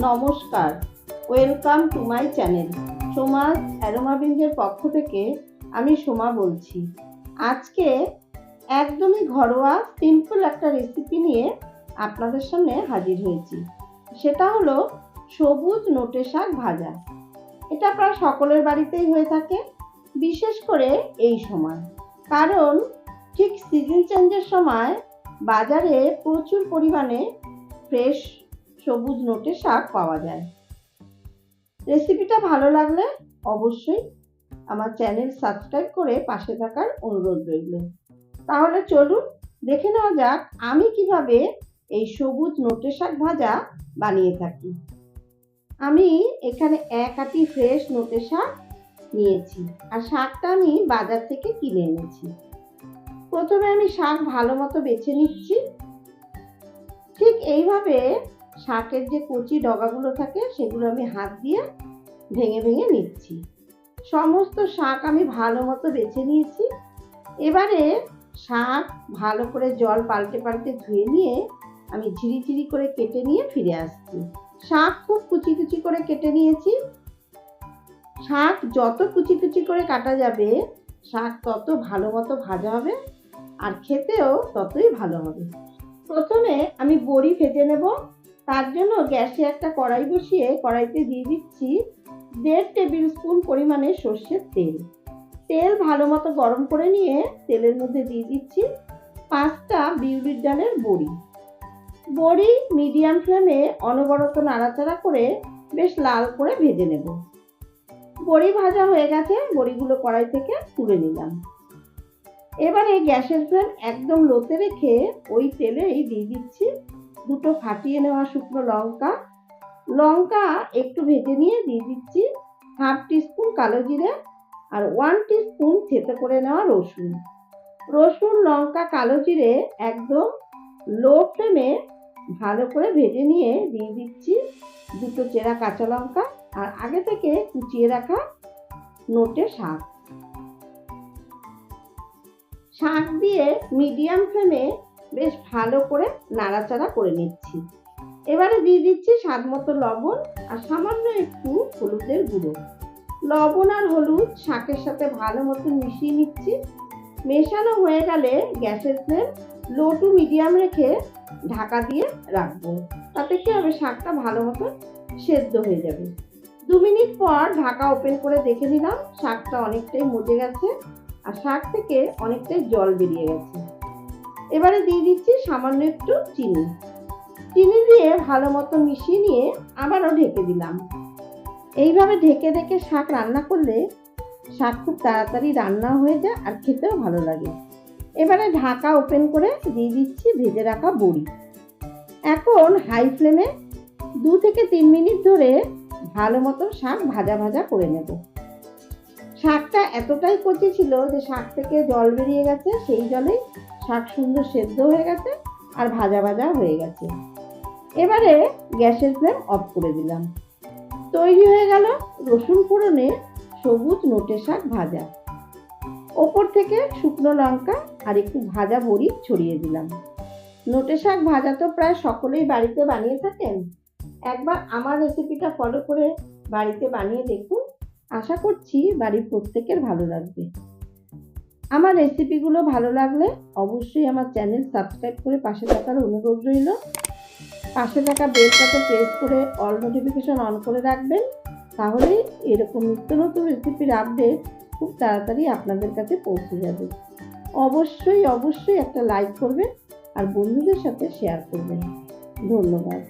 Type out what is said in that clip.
নমস্কার। Welcome to my channel. Soma's অ্যারোমাবিঞ্জের পক্ষ থেকে আমি সোমা বলছি। আজকে একদমই ঘরোয়া সিম্পল একটা রেসিপি নিয়ে আপনাদের সামনে হাজির হয়েছি। সেটা হলো সবুজ নোটে শাক ভাজা। এটা প্রায় সকলের বাড়িতেই হয়ে থাকে, বিশেষ করে এই সময়। কারণ ঠিক সিজন চেঞ্জের সময় বাজারে প্রচুর পরিমাণে ফ্রেশ সবুজ নোটে শাক পাওয়া যায়। রেসিপিটা ভালো লাগলে অবশ্যই আমার চ্যানেল সাবস্ক্রাইব করে পাশে থাকার অনুরোধ রইল। তাহলে চলুন দেখে নেওয়া যাক আমি কীভাবে এই সবুজ নোটে শাক ভাজা বানিয়ে থাকি। আমি এখানে এক আটি ফ্রেশ নোটে শাক নিয়েছি আর শাকটা আমি বাজার থেকে কিনে এনেছি। প্রথমে আমি শাক ভালো মতো বেছে নিচ্ছি। ঠিক এইভাবে শাকের যে কচি ডগাগুলো থাকে, সেগুলো আমি হাত দিয়ে ভেঙে ভেঙে নিচ্ছি। সমস্ত শাক আমি ভালো মতো বেছে নিয়েছি। এবারে শাক ভালো করে জল পাল্টে পাল্টে ধুয়ে নিয়ে আমি ঝিরিঝিরি করে কেটে নিয়ে ফিরে আসছি। শাক খুব কুচি কুচি করে কেটে নিয়েছি। শাক যত কুচি কুচি করে কাটা যাবে, শাক তত ভালো মতো ভাজা হবে আর খেতেও ততই ভালো হবে। প্রথমে আমি বড়ি ভেজে নেব। তার জন্য গ্যাসে একটা কড়াই বসিয়ে কড়াইতে দিয়ে দিচ্ছি দেড় টেবিল স্পুন পরিমাণে সর্ষের তেল। তেল ভালো মতো গরম করে নিয়ে তেলের মধ্যে দিয়ে দিচ্ছি পাঁচটা বিউলির ডালের বড়ি। বড়ি মিডিয়াম ফ্লেমে অনবরত নাড়াচাড়া করে বেশ লাল করে ভেজে নেব। বড়ি ভাজা হয়ে গেছে, বড়িগুলো কড়াই থেকে তুলে নিলাম। এবারে গ্যাসের ফ্লেম একদম লোতে রেখে ওই তেলেই দিয়ে দিচ্ছি দুটো ফাটিয়ে নেওয়া শুকনো লঙ্কা। লঙ্কা একটু ভেজে নিয়ে দিয়ে দিচ্ছি হাফ টিস্পুন কালো জিরে আর ওয়ান টিস্পুন থেতে করে নেওয়া রসুন। রসুন, লঙ্কা, কালো জিরে একদম লো ফ্লেমে ভালো করে ভেজে নিয়ে দিয়ে দিচ্ছি দুটো চেরা কাঁচা লঙ্কা আর আগে থেকে কুচিয়ে রাখা নোটে শাক। শাক দিয়ে মিডিয়াম ফ্লেমে বেশ ভালো করে নাড়াচাড়া করে নিচ্ছি। এবারে দিয়ে দিচ্ছি স্বাদ মতো লবণ আর সামান্য একটু হলুদের গুঁড়ো। লবণ আর হলুদ শাকের সাথে ভালো মতো মিশিয়ে নিচ্ছি। মেশানো হয়ে গেলে গ্যাসের ফ্লেম লো টু মিডিয়াম রেখে ঢাকা দিয়ে রাখব। তাতে কি হবে? শাকটা ভালো মতো সেদ্ধ হয়ে যাবে। দু মিনিট পর ঢাকা ওপেন করে দেখে নিলাম, শাকটা অনেকটাই মজে গেছে আর শাক থেকে অনেকটাই জল বেরিয়ে গেছে। এবারে দিয়ে দিচ্ছি সামান্য একটু চিনি। চিনি দিয়ে ভালো মতো মিশিয়ে নিয়ে আবারও ঢেকে দিলাম। এইভাবে ঢেকে ঢেকে শাক রান্না করলে শাক খুব তাড়াতাড়ি রান্না হয়ে যায় আর খেতেও ভালো লাগে। এবারে ঢাকা ওপেন করে দিয়ে দিচ্ছি ভেজে রাখা বড়ি। এখন হাই ফ্লেমে দু থেকে তিন মিনিট ধরে ভালো মতো শাক ভাজা ভাজা করে নেব। শাকটা এতটাই কচি ছিল যে শাক থেকে জল বেরিয়ে গেছে, সেই জলেই শাক সুন্দর সেদ্ধ হয়ে গেছে আর ভাজা ভাজা হয়ে গেছে। এবারে গ্যাসের ফ্লেম অফ করে দিলাম। তৈরি হয়ে গেল রসুন ফোড়নে সবুজ নোটে শাক ভাজা। ওপর থেকে শুকনো লঙ্কা আর একটু ভাজা বড়ি ছড়িয়ে দিলাম। নোটে শাক ভাজা তো প্রায় সকলেই বাড়িতে বানিয়ে থাকেন। একবার আমার রেসিপিটা ফলো করে বাড়িতে বানিয়ে দেখুন। আশা করছি বাড়ির প্রত্যেকের ভালো লাগবে। আমার রেসিপিগুলো ভালো লাগলে অবশ্যই আমার চ্যানেল সাবস্ক্রাইব করে পাশে থাকার অনুরোধ রইল। পাশে থাকা বেলটাকে প্রেস করে অল নোটিফিকেশন অন করে রাখবেন। তাহলে এরকম নিত্য নতুন রেসিপির আপডেট খুব তাড়াতাড়ি আপনাদের কাছে পৌঁছে যাবে। অবশ্যই অবশ্যই একটা লাইক করবেন আর বন্ধুদের সাথে শেয়ার করবেন। ধন্যবাদ।